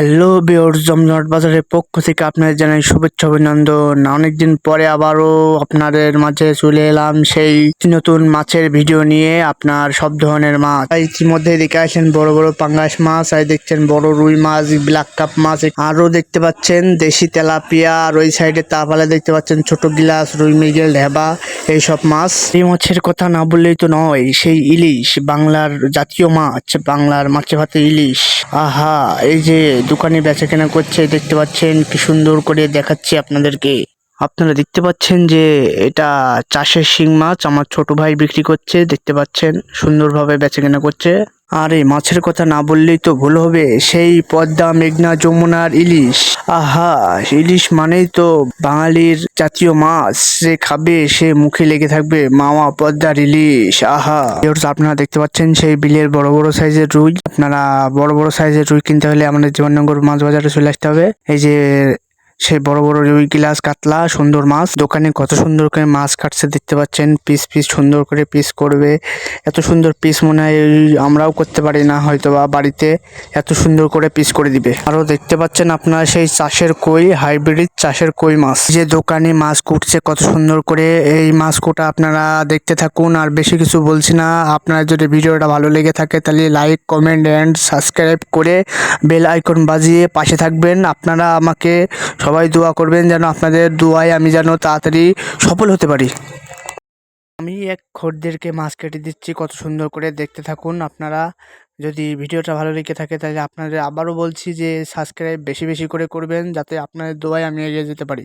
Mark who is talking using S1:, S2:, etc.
S1: Hello বিয়র জমজমাট বাজারের পক্ষ থেকে আপনাদের জানাই শুভেচ্ছা, অভিনন্দন। অনেকদিন পরে আবারও আপনাদের মাঝে চলে এলাম সেই নতুন মাছের ভিডিও নিয়ে, আপনার সব ধরনের মাছ। ইতিমধ্যে দেখে আসেন বড় বড় পাঙ্গাস মাছ, আর দেখছেন বড় রুই মাছ, ব্ল্যাক কাপ মাছ, আরও দেখতে পাচ্ছেন দেশি তেলাপিয়া, আর ওই সাইডে তাপালে দেখতে পাচ্ছেন ছোট গিলাস, রুই মৃগেল, ঢেবা। এইসব মাছ। এই মাছের কথা না বললেই তো নয়, সেই ইলিশ, বাংলার জাতীয় মাছ, বাংলার মাছে ভাতে ইলিশ। আহা, এই যে দোকানে বেচা কেনা করছে, দেখতে পাচ্ছেন কি সুন্দর করে দেখাচ্ছি আপনাদেরকে। আপনারা দেখতে পাচ্ছেন যে এটা চাষের শিং মাছ। আমার ছোট ভাই বিক্রি করছে, দেখতে পাচ্ছেন, সুন্দরভাবে বেচা কেনা করছে। আর এই মাছের কথা না বললেই তো ভুল হবে। সেই পদ্মা, মেঘনা, যমুনার ইলিশ। আহা, ইলিশ মানেই তো বাঙালির জাতীয় মাছ। সে খাবে, সে মুখে লেগে থাকবে। মামা পদ্মার ইলিশ, আহা। আপনারা দেখতে পাচ্ছেন সেই বিলের বড় বড় সাইজের রুই। আপনারা বড় বড় সাইজের রুই কিনতে হলে আমাদের জীবননগর মাছ বাজারে চলে আসতে হবে। এই যে সেই বড় বড় রুই গিলাস কাতলা, সুন্দর মাছ। দোকানে কত সুন্দর করে মাছ কাটছে দেখতে পাচ্ছেন। পিস পিস সুন্দর করে পিস করবে। এত সুন্দর পিস মনে হয় আমরাও করতে পারি না হয়তো বা বাড়িতে। এত সুন্দর করে পিস করে দিবে। আরও দেখতে পাচ্ছেন আপনারা সেই চাষের কই, হাইব্রিড চাষের কই মাছ। যে দোকানে মাছ কুটছে, কত সুন্দর করে এই মাছ কোটা আপনারা দেখতে থাকুন। আর বেশি কিছু বলছি না। আপনার যদি ভিডিওটা ভালো লেগে থাকে তাহলে লাইক কমেন্ট অ্যান্ড সাবস্ক্রাইব করে বেল আইকন বাজিয়ে পাশে থাকবেন। আপনারা আমাকে সবাই দোয়া করবেন যেন আপনাদের দোয়ায় আমি যেন তাড়াতাড়ি সফল হতে পারি। আমি এক খদ্দেরকে মাছ কেটে দিচ্ছি, কত সুন্দর করে দেখতে থাকুন আপনারা। যদি ভিডিওটা ভালো লেগে থাকে তাহলে আপনাদের আবারও বলছি যে সাবস্ক্রাইব বেশি বেশি করে করবেন, যাতে আপনাদের দোয়ায় আমি এগিয়ে যেতে পারি।